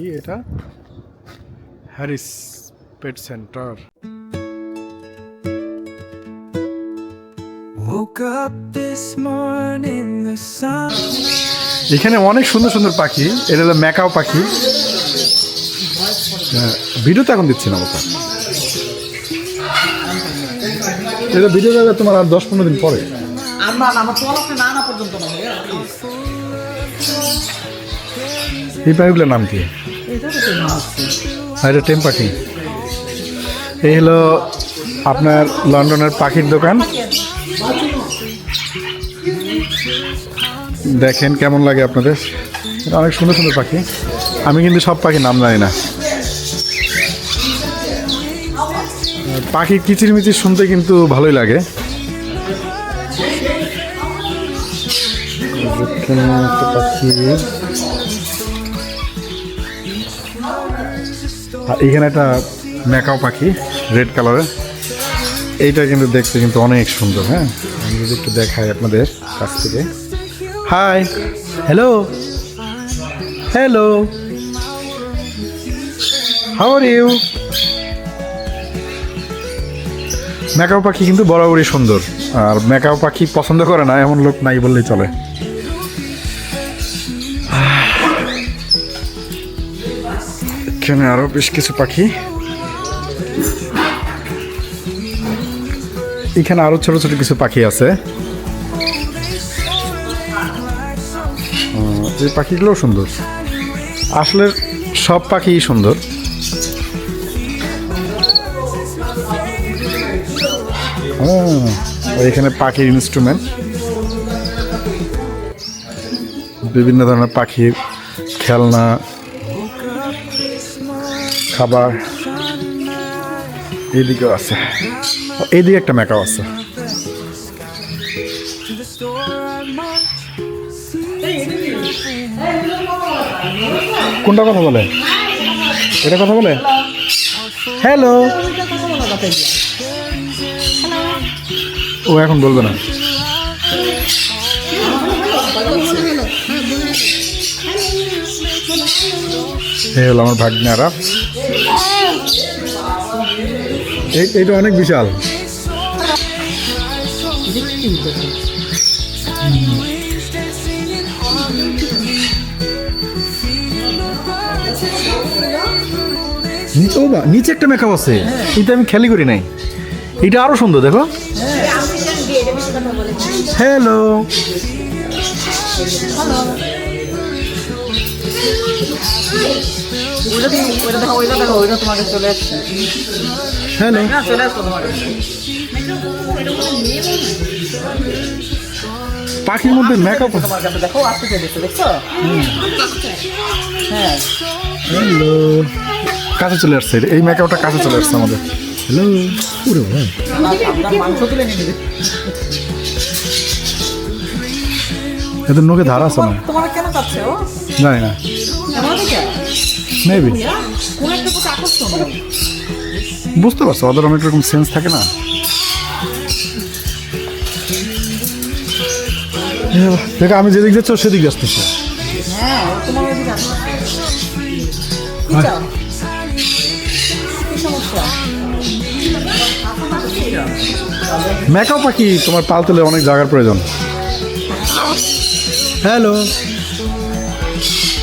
কি এটা হ্যারিস পেট সেন্টার. এখানে অনেক সুন্দর সুন্দর পাখি এটা হলো ম্যাকাও পাখি। হ্যাঁ, ভিডিও তো এখন দিচ্ছি না ওটা। এটা ভিডিও যাবে তোমার আর দশ পনেরো দিন পরে। এই পাখিগুলোর নাম কি? আর এটা টেম পাখি। এই হলো আপনার লন্ডনের পাখির দোকান। দেখেন কেমন লাগে আপনাদের। অনেক সুন্দর সুন্দর পাখি। আমি কিন্তু সব পাখির নাম জানি না। পাখি কিচির মিচির শুনতে কিন্তু ভালোই লাগে। পাখি। আর এখানে একটা ম্যাকাও পাখি, রেড কালারের। এইটা কিন্তু দেখতে কিন্তু অনেক সুন্দর হ্যাঁ? আমি যদি একটু দেখাই আপনাদের কাছ থেকে। Hi hello hello how are you macaw পাখি কিন্তু বরাবরই সুন্দর। আর ম্যাকাও পাখি পছন্দ করে না, এমন লোক নাই বললেই চলে। এখানে আরও বেশ কিছু পাখি। এখানে আরও ছোট ছোট কিছু পাখি আছে। এই পাখিগুলোও সুন্দর। আসলে সব পাখি সুন্দর। এখানে পাখির ইনস্ট্রুমেন্ট বিভিন্ন ধরনের পাখির খেলনা খাবার। এইদিকেও আছে। এইদিকে একটা মেকাও আছে। কোনটা কথা বলে? এটা কথা বলে? হ্যালো ও এখন বলবে না। এই হলো আমার ভাগ্নারা। এই- এইটা অনেক বিশাল। নিচে একটা মেকআপ আছে। এটা আমি খেয়ালই করি নাই। এটা আরও সুন্দর দেখো। হ্যালো ওইটা তুমি ওইটা দেখো ওইটা দেখো ওইটা তোমাকে চলে আসছে হ্যালো। না চলে আসতো তোমার পাখির মধ্যে মেকআপ তোমার কাছে দেখো আসতে দেখছ? হ্যাঁ। হ্যালো। কাছে চলে আসছে এই মেকআপটা কাছে চলে আসছে আমাদের। হ্যালো। পুরো মাংস তুলে নিয়ে এদের নোকে ধার আছে না। তোমার কেন চাচ্ছে ও? জানি না। মেবি বুঝতে পারছ, ওদের অনেক রকম সেন্স থাকে না। দেখ, আমি যেদিক যাচ্ছি সেদিক আসতেছে হ্যাঁ। মেকআপ পাখি তোমার পালতুলে অনেক জায়গার প্রয়োজন। Hello Thank you.